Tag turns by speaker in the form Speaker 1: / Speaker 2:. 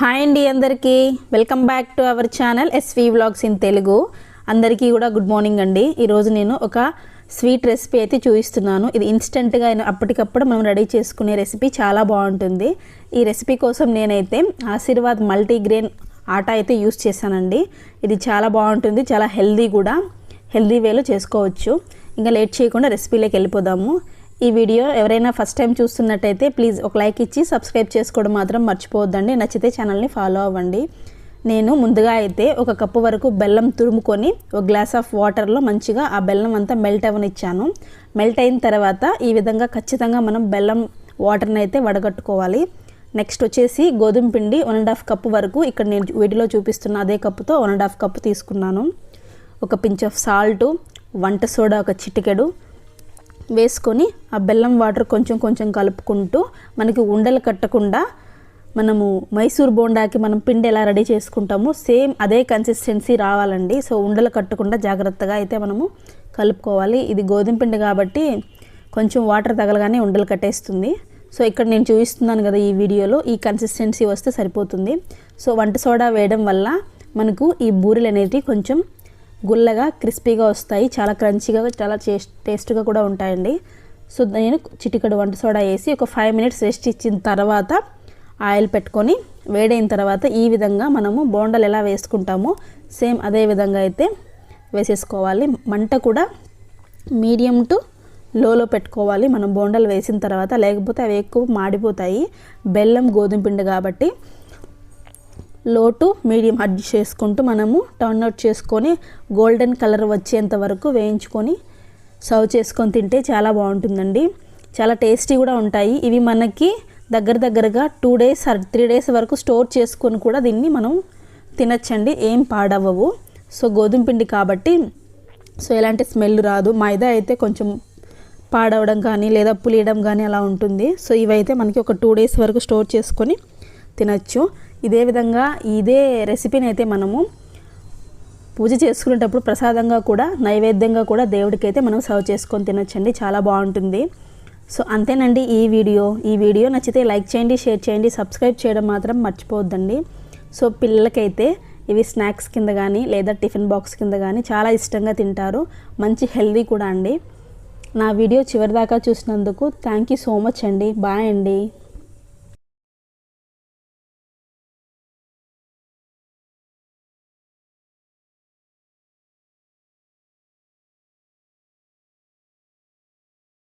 Speaker 1: Hi అండి అందరికీ. Welcome back to our channel S V vlogs in Telugu. అందరికీ కూడా గుడ్ మార్నింగ్ అండి. ఈరోజు నేను ఒక స్వీట్ రెసిపీ అయితే చూపిస్తున్నాను. ఇది ఇన్స్టెంట్గా అప్పటికప్పుడు మనం రెడీ చేసుకునే రెసిపీ చాలా బాగుంటుంది. ఈ రెసిపీ కోసం నేనైతే ఆశీర్వాద్ మల్టీగ్రెయిన్ ఆటా అయితే యూస్ చేశానండి. ఇది చాలా బాగుంటుంది చాలా హెల్దీ కూడా. హెల్దీ వేలో చేసుకోవచ్చు. ఇంకా లేట్ చేయకుండా రెసిపీలోకి వెళ్ళిపోదాము. ఈ వీడియో ఎవరైనా ఫస్ట్ టైం చూస్తున్నట్టయితే ప్లీజ్ ఒక లైక్ ఇచ్చి సబ్స్క్రైబ్ చేసుకోవడం మాత్రం మర్చిపోవద్దండి. నచ్చితే ఛానల్ని ఫాలో అవ్వండి. నేను ముందుగా అయితే ఒక కప్పు వరకు బెల్లం తురుముకొని ఒక గ్లాస్ ఆఫ్ వాటర్లో మంచిగా ఆ బెల్లం అంతా మెల్ట్ అవ్వనిచ్చాను. మెల్ట్ అయిన తర్వాత ఈ విధంగా ఖచ్చితంగా మనం బెల్లం వాటర్ని అయితే వడగట్టుకోవాలి. నెక్స్ట్ వచ్చేసి గోధుమ పిండి వన్ అండ్ హాఫ్ కప్పు వరకు ఇక్కడ నేను వీటిలో చూపిస్తున్న అదే కప్పుతో వన్ అండ్ హాఫ్ కప్పు తీసుకున్నాను. ఒక పించ్ ఆఫ్ సాల్ట్ వంట సోడా ఒక చిటికెడు వేసుకొని ఆ బెల్లం వాటర్ కొంచెం కొంచెం కలుపుకుంటూ మనకి ఉండలు కట్టకుండా మనము మైసూర్ బోండాకి మనం పిండి ఎలా రెడీ చేసుకుంటామో సేమ్ అదే కన్సిస్టెన్సీ రావాలండి. సో ఉండలు కట్టకుండా జాగ్రత్తగా అయితే మనము కలుపుకోవాలి. ఇది గోధుమ పిండి కాబట్టి కొంచెం వాటర్ తగలగానే ఉండలు కట్టేస్తుంది. సో ఇక్కడ నేను చూపిస్తున్నాను కదా ఈ వీడియోలో ఈ కన్సిస్టెన్సీ వస్తే సరిపోతుంది. సో వంట సోడా వేయడం వల్ల మనకు ఈ బూరెలు అనేటివి కొంచెం గుల్లగా క్రిస్పీగా వస్తాయి. చాలా క్రంచీగా చాలా టేస్ట్గా కూడా ఉంటాయండి. సో నేను చిటికడు వంట సోడా వేసి ఒక ఫైవ్ మినిట్స్ రెస్ట్ ఇచ్చిన తర్వాత ఆయిల్ పెట్టుకొని వేడైన తర్వాత ఈ విధంగా మనము బోండలు ఎలా వేసుకుంటామో సేమ్ అదే విధంగా అయితే వేసేసుకోవాలి. మంట కూడా మీడియం టు లోలో పెట్టుకోవాలి. మనం బోండలు వేసిన తర్వాత లేకపోతే అవి ఎక్కువ మాడిపోతాయి. బెల్లం గోధుమ పిండి కాబట్టి లో టు మీడియం అడ్జస్ట్ చేసుకుంటూ మనము టర్న్ అవుట్ చేసుకొని గోల్డెన్ కలర్ వచ్చేంత వరకు వేయించుకొని సర్వ్ చేసుకొని తింటే చాలా బాగుంటుందండి. చాలా టేస్టీ కూడా ఉంటాయి. ఇవి మనకి దగ్గర దగ్గరగా two days or three days వరకు స్టోర్ చేసుకొని కూడా దీన్ని మనం తినచ్చండి. ఏం పాడవవు సో గోధుమ పిండి కాబట్టి సో ఎలాంటి స్మెల్ రాదు. మైదా అయితే కొంచెం పాడవడం కానీ లేదా పులియడం కానీ అలా ఉంటుంది. సో ఇవైతే మనకి ఒక టూ డేస్ వరకు స్టోర్ చేసుకొని తినచ్చు. ఇదే విధంగా ఇదే రెసిపీని అయితే మనము పూజ చేసుకునేటప్పుడు ప్రసాదంగా కూడా నైవేద్యంగా కూడా దేవుడికైతే మనం సర్వ్ చేసుకొని తినొచ్చండి. చాలా బాగుంటుంది. సో అంతేనండి ఈ వీడియో. ఈ వీడియో నచ్చితే లైక్ చేయండి షేర్ చేయండి సబ్స్క్రైబ్ చేయడం మాత్రం మర్చిపోవద్దండి. సో పిల్లలకైతే ఇవి స్నాక్స్ కింద కానీ లేదా టిఫిన్ బాక్స్ కింద కానీ చాలా ఇష్టంగా తింటారు. మంచి హెల్దీ కూడా అండి. నా వీడియో చివరిదాకా చూసినందుకు థ్యాంక్ యూ సో మచ్ అండి. బాయ్ అండి.